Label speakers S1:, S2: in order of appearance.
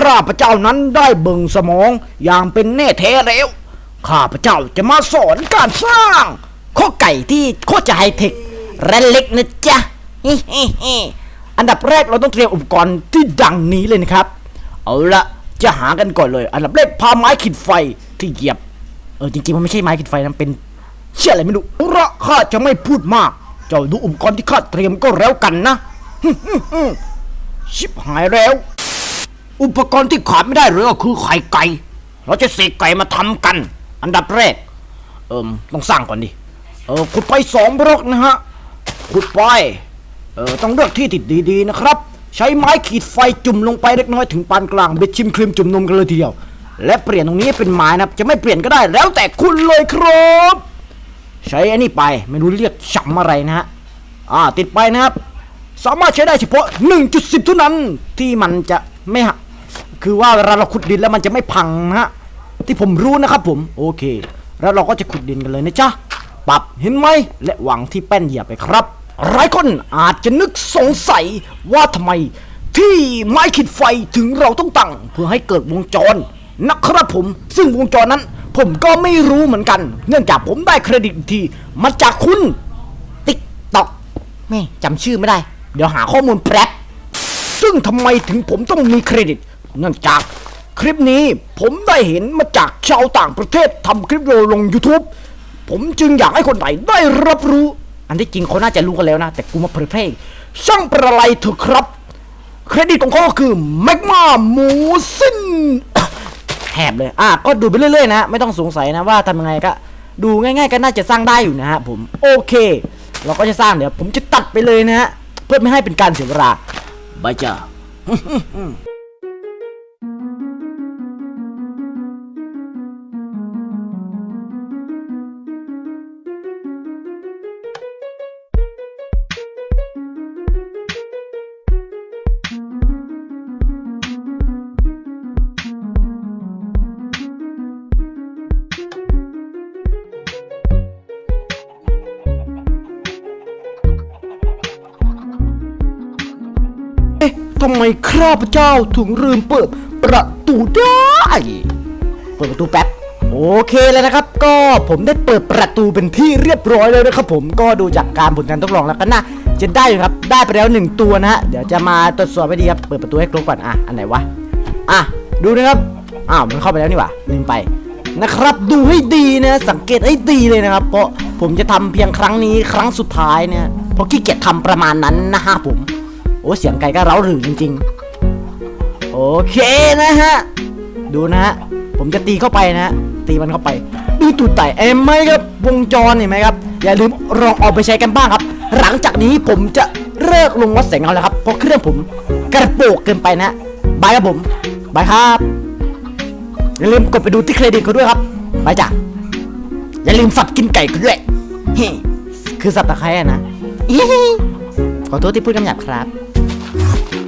S1: ข้าพเจ้านั้นได้เบิ่งสมองอย่างเป็นแน่แท้แล้ว ข้าพเจ้าจะมาสอนการสร้างข้อไก่ที่โคตรจะไฮเทคและเล็กนะจ๊ะอันดับแรกเราต้องเตรียมอุปกรณ์ที่ดังนี้เลยนะครับ เอาละจะหากันก่อนเลย อันดับแรกพาไม้ขีดไฟที่เหยียบ เออจริงๆมันไม่ใช่ไม้ขีดไฟนะเป็นเชื่ออะไรไม่รู้เอาะข้าจะไม่พูดมาก เจ้าดูอุปกรณ์ที่ข้าเตรียมก็แล้วกันนะชิบหายแล้ว อุปกรณ์ที่ขาดไม่ได้เลยก็คือไข่ไก่ เราจะเสกไก่มาทำกัน อันดับแรก เอิมต้องสร้างก่อนดิ เออขุดไปสองบล็อกนะฮะ ขุดไป เออต้องเลือกที่ติดดีๆนะครับ ใช้ไม้ขีดไฟจุ่มลงไปเล็กน้อยถึงปานกลางเบ็ดชิมครีมจุ่มนมกันเลยทีเดียว และเปลี่ยนตรงนี้เป็นไม้นะครับ จะไม่เปลี่ยนก็ได้แล้วแต่คุณเลยครับ ใช้อันนี้ไปไม่รู้เรียกฉ่ำอะไรนะฮะ อ่าติดไปนะครับ สามารถใช้ได้เฉพาะ 1.10เท่านั้นที่มันจะไม่หัก คือว่าเวลาเราขุดดินแล้วมันจะไม่พังนะฮะที่ผมรู้นะครับผมโอเค แล้วเราก็จะขุดดินกันเลยนะจ๊ะปรับเห็นไหมและหวางที่แป้นเหยียบไปครับหลายคนอาจจะนึกสงสัยว่าทำไมที่ไม้ขีดไฟถึงเราต้องตั้งเพื่อให้เกิดวงจรนะครับผม ซึ่งวงจรนั้น ผมก็ไม่รู้เหมือนกัน เนื่องจากผมได้เครดิตอีกทีมาจากคุณติ๊กตอกแม่จำชื่อไม่ได้ เดี๋ยวหาข้อมูลแป๊บซึ่งทำไมถึงผมต้องมีเครดิต เนื่องจากคลิปนี้ผมได้เห็นมาจากชาวต่างประเทศทำคลิปวิดีโอลง YouTube ผมจึงอยากให้คนไทยได้รับรู้ อันที่จริงเขาน่าจะรู้กันแล้วนะ แต่กูมาเผยแพร่ช่างประไรเถอะครับ เครดิตของเขาคือแมกมาหมูสิ้นแถบเลย อะ ก็ดูไปเรื่อยๆนะ ไม่ต้องสงสัยนะว่าทำยังไงก็ ดูง่าย ๆ ก็น่าจะสร้างได้อยู่นะฮะผม โอเค เราก็จะสร้างเดี๋ยวผมจะตัดไปเลยนะฮะ เพื่อไม่ให้เป็นการเสียเวลาบายจ้า ทำไมข้าพเจ้าถึงลืมเปิดประตูได้ เปิดประตูแป๊บ โอเคเลยนะครับ ก็ผมได้เปิดประตูเป็นที่เรียบร้อยเลยนะครับผมก็ดูจากการผลการทดลองแล้วก็น่าจะได้ครับ ได้ไปแล้วหนึ่งตัวนะฮะ เดี๋ยวจะมาตรวจสอบไปดีครับ เปิดประตูให้ครบก่อน อะ อันไหนวะ อะ ดูนะครับ อ้าว มันเข้าไปแล้วนี่หว่าลืมไป นะครับ ดูให้ดีนะ สังเกตให้ดีเลยนะครับ เพราะผมจะทำเพียงครั้งนี้ครั้งสุดท้ายเนี่ย เพราะขี้เกียจทำประมาณนั้นนะฮะผม โอ้เสียงไก่ก็เร้าหรือจริง ๆ โอเคนะฮะ ดูนะฮะ ผมจะตีเข้าไปนะฮะ ตีมันเข้าไป ดูตูดไต่เอ็มไหมครับ วงจรเห็นไหมครับ อย่าลืมลองเอาไปใช้กันบ้างครับ หลังจากนี้ผมจะเลิกลงวัดแสงเอาแล้วครับ เพราะเครื่องผมกระโปกเกินไปนะบายครับผมบายครับ อย่าลืมกดไปดูที่เครดิตเขาด้วยครับบายจ้ะ อย่าลืมสับกินไก่กันด้วยคือสับตะไคร้นะขอโทษที่พูดคำหยาบครับ Bye.